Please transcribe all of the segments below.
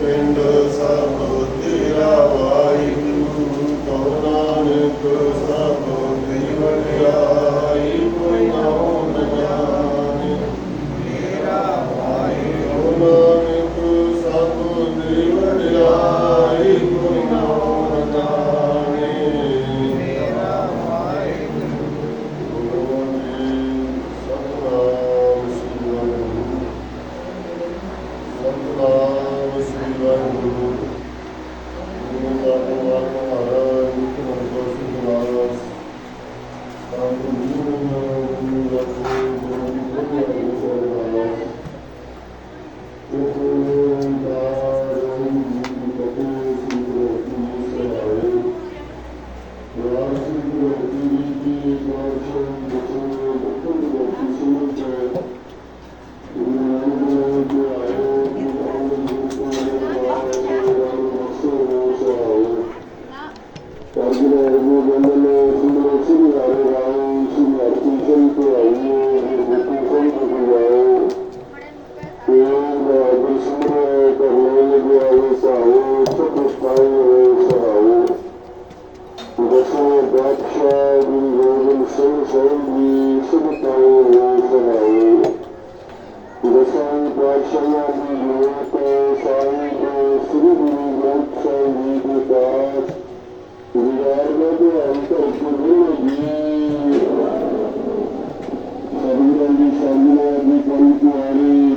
ਪਿੰਡ ਸਭ ਤੇਰਾ ਵਾਹਿਗੁਰੂ, ਕਉ ਨਾਨਕ ਸਭ ਦੀ ਵਡਿਆਈ ਕੋਈ ਨਾਉ ਨ ਜਾਣੇ। ਮੇਰਾ ਵਾਹਿਗੁਰੂ ਨਾਨਕ ਸਭ ਦੀ ਵਡਿਆਈ ਕੋਈ ਨਾਉ ਨ ਜਾਣੇ। ਮੇਰਾ ਵਾਹਿਗੁਰੂ ਸਤਨਾਮ ਸ੍ਰੀ ਸਤਨਾਮ ਸ੍ਰੀ Waheguru Guru Definitely a black child being the same zone we should have done in Hawaii. Definitely a black child being the city being rolled the bad. Are not the anchor of the community. Sabina, Sabina, we come to Ari,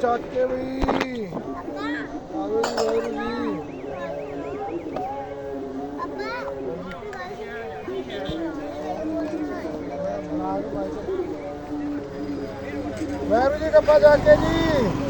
ਚੱਕ ਕੇ ਵੀ ਆਵੇ ਵਾਹਿਗੁਰੂ ਜੀ ਵਾਹਿਗੁਰੂ ਜੀ ਕੱਪਾ ਜਾ ਕੇ ਜੀ।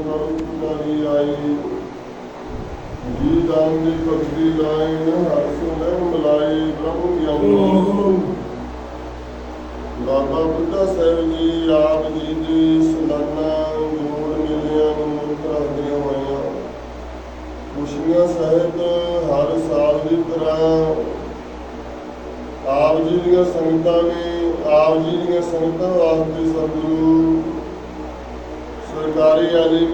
ਕਰਮ ਤੁਮਾਰੀ ਆਈ। ਜੀ ਦਾਨ ਦੀ ਭਗਤੀ line ਹਰਸ ਲੈ ਮਲਾਈ ਪ੍ਰਭੂ ਕੀ ਅਮਰੋ ਬਾਬਾ ਬੁੱਢਾ ਸਾਹਿਬ ਜੀ ਆਪ ਜੀ ਦੀ ਸਲਾਨਾ ਜੋੜ ਮਿਲਿਆ ਨੂੰ ਕਰਾਉਂਦੇ ਹੋਇਆ ਖੁਸ਼ੀਆਂ ਸਹਿਤ ਹਰ ਸਾਲ ਦੀ ਤਰ੍ਹਾਂ ਆਪ ਜੀ ਦੀਆਂ ਸੰਗਤਾਂ ਨੇ ਆਪ ਜੀ ਦੀਆਂ ਸੰਗਤਾਂ ਵਾਸਤੇ ਸਤਿਗੁਰੂ Kırdarı yani